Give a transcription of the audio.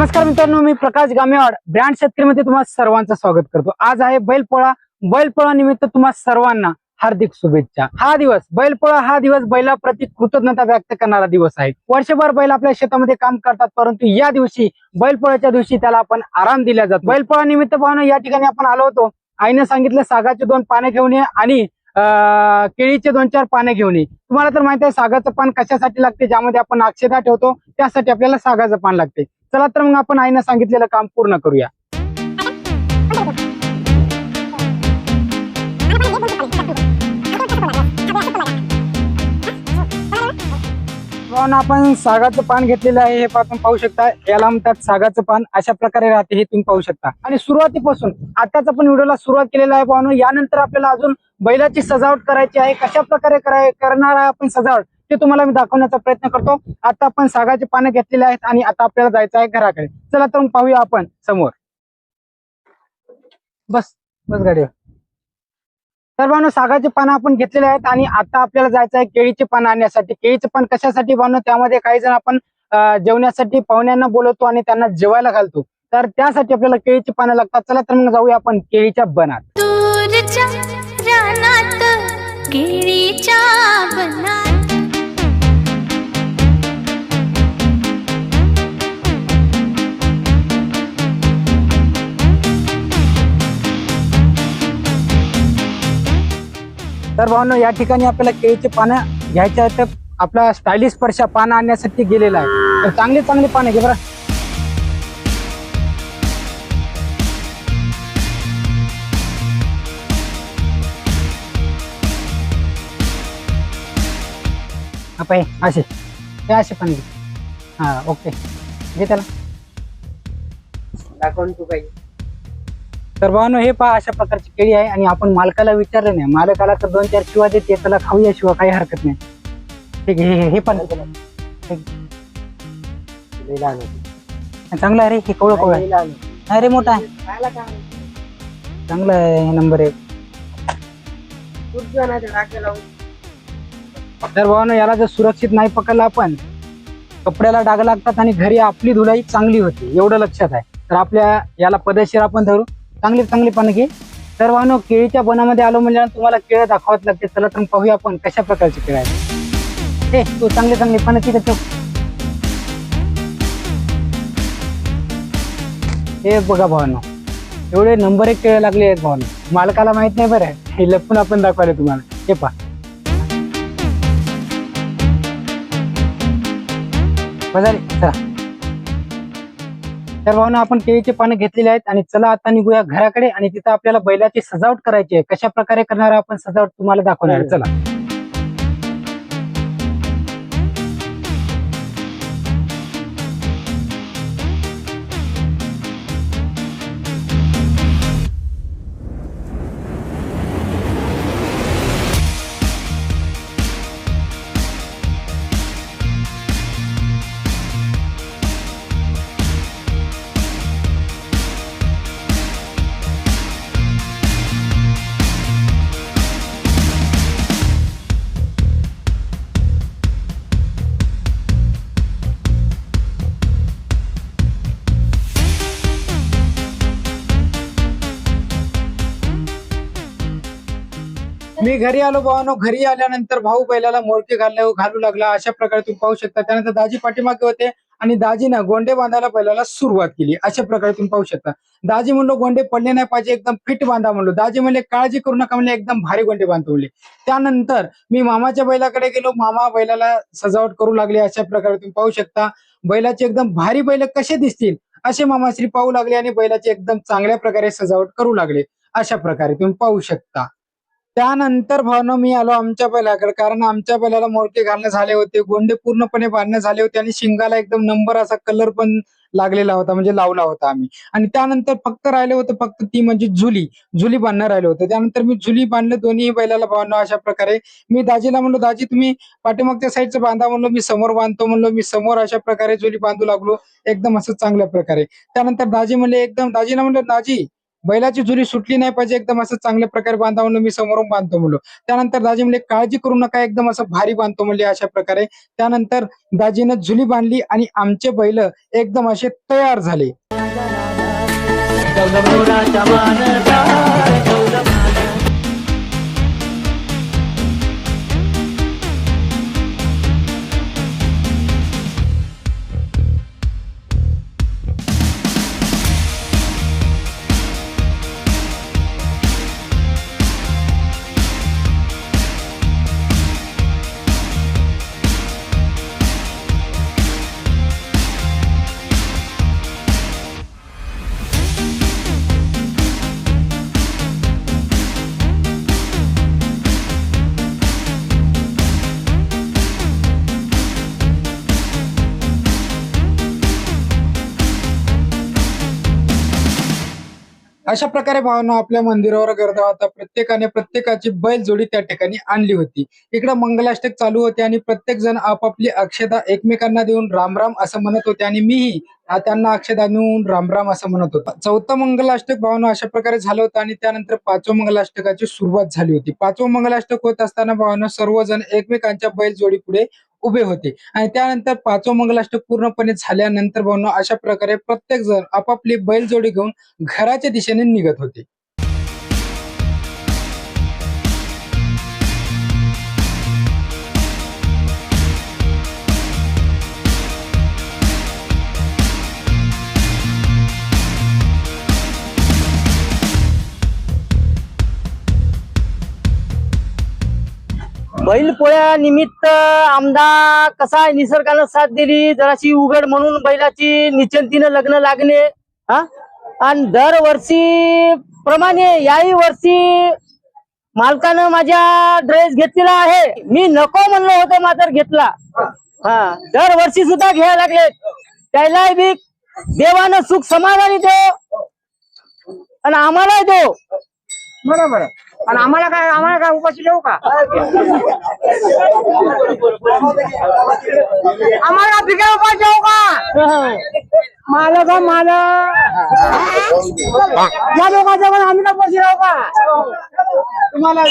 नमस्कार मित्रांनो मी प्रकाश गामेवाड ब्रँड शेतकरीमध्ये तुम्हा सर्वांचं स्वागत करतो. आज आहे बैलपोळा. बैलपोळा निमित्त तुम्हा सर्वांना हार्दिक शुभेच्छा. हा दिवस बैलपोळा हा दिवस बैलाप्रती कृतज्ञता व्यक्त करणारा दिवस आहे. वर्षभर बैल आपल्या शेतामध्ये काम करतात परंतु या दिवशी बैलपोळ्याच्या दिवशी त्याला आपण आराम दिला जातो. बैलपोळा निमित्त पाहून या ठिकाणी आपण आलो होतो. आईने सांगितलं सागाचे दोन पाने घेऊन ये आणि केळीचे दोन चार पाने घेऊन ये. तुम्हाला तर माहिती आहे सागाचं पान कशासाठी लागते? ज्यामध्ये आपण अक्षता ठेवतो त्यासाठी आपल्याला सागाचं पान लागते. चला तर मग आपण आईनं सांगितलेलं काम पूर्ण करूया. आपण सागाचं पान घेतलेलं आहे. हे आपण पाहू शकता. याला म्हणतात सागाचं पान. अशा प्रकारे राहते हे तुम्ही पाहू शकता. आणि सुरुवातीपासून आताच आपण व्हिडिओला सुरुवात केलेला आहे पाहून यानंतर आपल्याला अजून बैलाची सजावट करायची आहे. कशा प्रकारे कराय करणार आहे आपण सजावट? ते तुम्हाला मी दाखवण्याचा प्रयत्न करतो. आता आपण सागाचे पानं घेतलेले आहेत आणि आता आपल्याला जायचं आहे घराकडे. चला तर मग पाहूया आपण समोर. बस बस गाडी तर भावनो सागाचे पानं आपण घेतलेले आहेत आणि आता आपल्याला जायचं आहे केळीचे पानं आणण्यासाठी. केळीचे पान कशासाठी भावनो त्यामध्ये काही जण आपण जेवण्यासाठी पाहुण्यांना बोलवतो आणि त्यांना जेवायला घालतो. तर त्यासाठी आपल्याला केळीची पानं लागतात. चला तर मग जाऊया आपण केळीच्या बनात. केळीच्या बनात तर भावनो या ठिकाणी आपल्याला केळीचे पानं घ्यायचे आहेत. तर आपला स्टायलिश स्पर्श पानं आणण्यासाठी गेलेला आहे. तर चांगली चांगली पानं घे बरं. पाय असे. हे असे पण घे. हा ओके. घे त्याला. दाखवून तू काही. तर भावानो हे पहा अशा प्रकारची केळी आहे आणि आपण मालकाला विचारलं नाही. मालकाला तर दोन चार शिवा देते त्याला खाऊया शिवा काही हरकत नाही. ठीक आहे हे- हे पण चांगलं आहे रे हे कवळ कवळ नाही रे मोठा आहे. चांगलं आहे हे नंबर एक. तर भावानो याला जर सुरक्षित नाही पकडलं आपण कपड्याला डाग लागतात आणि घरी आपली धुलाई चांगली होते एवढं लक्षात आहे. तर आपल्या याला पदशीर आपण धरू. चांगली चांगली पानं घे. तर वाहनो केळीच्या बनामध्ये आलो म्हणजे तुम्हाला केळं दाखवावं लागते. चला तर पाहूया आपण कशा प्रकारची केळं आहे. हे तू चांगली चांगली पानं तिथे हे बघा भावानो एवढे नंबर एक केळं लागले आहेत भावानो. मालकाला माहीत नाही बरं. हे लपून आपण दाखवायला तुम्हाला. हे पहा. बघा चला. तर भावना आपण केळीचे पानं घेतलेले आहेत आणि चला आता निघूया घराकडे आणि तिथं आपल्याला बैलाची सजावट करायची आहे. कशा प्रकारे करणार आपण सजावट तुम्हाला दाखवणार चला. मी घरी आलो भावानो घरी आल्यानंतर भाऊ बैलाला मोडके घालले घालू लागला. अशा प्रकारे तुम्ही पाहू शकता. त्यानंतर दाजी पाठीमागे होते आणि दाजीनं गोंडे बांधायला बैलाला सुरुवात केली. अशा प्रकारे तुम्ही पाहू शकता. दाजी म्हणलो गोंडे पडले नाही पाहिजे एकदम फिट बांधा म्हणलो. दाजी म्हणले काळजी करू नका म्हणले एकदम भारी गोंडे बांधतो म्हणले त्यानंतर मी मामाच्या बैलाकडे गेलो. मामा बैलाला सजावट करू लागले. अशा प्रकारे तुम्ही पाहू शकता. बैलाचे एकदम भारी बैल कसे दिसतील असे मामाश्री पाहू लागले आणि बैलाची एकदम चांगल्या प्रकारे सजावट करू लागले. अशा प्रकारे तुम्ही पाहू शकता. त्यानंतर भावना मी आलो आमच्या बैलाकडे. कारण आमच्या बैलाला मोडके घालणे झाले होते गोंडे पूर्णपणे बांधणे झाले होते आणि शिंगाला एकदम नंबर असा कलर पण लागलेला होता म्हणजे लावला होता आम्ही. आणि त्यानंतर फक्त राहिले होते फक्त ती म्हणजे झुली झुली बांधणं राहिलं होतं. त्यानंतर मी झुली बांधलं दोन्ही बैलाला बांधलो अशा प्रकारे. मी दाजीला म्हणलो दाजी तुम्ही पाठीमागच्या साईडचं बांधा म्हणलो मी समोर बांधतो म्हणलो मी समोर अशा प्रकारे झुली बांधू लागलो एकदम असं चांगल्या प्रकारे. त्यानंतर दाजी म्हणले एकदम दाजीला म्हणलं दाजी बैलाची जुली सुटली नाही पाहिजे एकदम असं चांगल्या प्रकारे बांधा म्हणून मी समोरून बांधतो म्हणलो. त्यानंतर दाजी म्हणले काळजी करू नका एकदम असं भारी बांधतो म्हणले अशा प्रकारे. त्यानंतर दाजीनं झुली बांधली आणि आमचे बैल एकदम असे तयार झाले. अशा प्रकारे भावना आपल्या मंदिरावर गर्दा होता प्रत्येकाने प्रत्येकाची बैलजोडी त्या ठिकाणी आणली होती. इकडे मंगलाष्टक चालू होते आणि प्रत्येक जण आपापली अक्षता एकमेकांना देऊन राम राम असं म्हणत होते आणि मीही त्यांना अक्षता देऊन राम राम असं म्हणत होता. चौथं मंगलाष्टक भावना अशा प्रकारे झालं होतं आणि त्यानंतर पाचवं मंगलाष्टकाची सुरुवात झाली होती. पाचवं मंगलाष्टक होत असताना भावना सर्वजण एकमेकांच्या बैलजोडी पुढे उभे होते. आणि त्यानंतर पाचवं मंगलाष्टक पूर्णपणे झाल्यानंतर भावना अशा प्रकारे प्रत्येक जण आपापली बैलजोडी घेऊन घराच्या दिशेने निघत होते. बैलपोळ्या निमित्त आमदा कसा आहे? निसर्गानं साथ दिली. जराशी उघड म्हणून बैलाची निचंतीनं लग्न लागणे हा? आणि दरवर्षी प्रमाणे याही वर्षी मालकानं माझ्या ड्रेस घेतलेला आहे. मी नको म्हणलं होतं मात्र घेतला. हा. दरवर्षी सुद्धा घ्यायला लागले. त्याला बी देवानं सुख समाधानी दो आणि आम्हालाही दो बरोबर. आणि आम्हाला काय आम्हाला काय उपाशी ठेवू का? आम्हाला भिका उपास ठेवू का? माल का माल या लोकांच्या आम्ही का उपाशी राहू का? तुम्हाला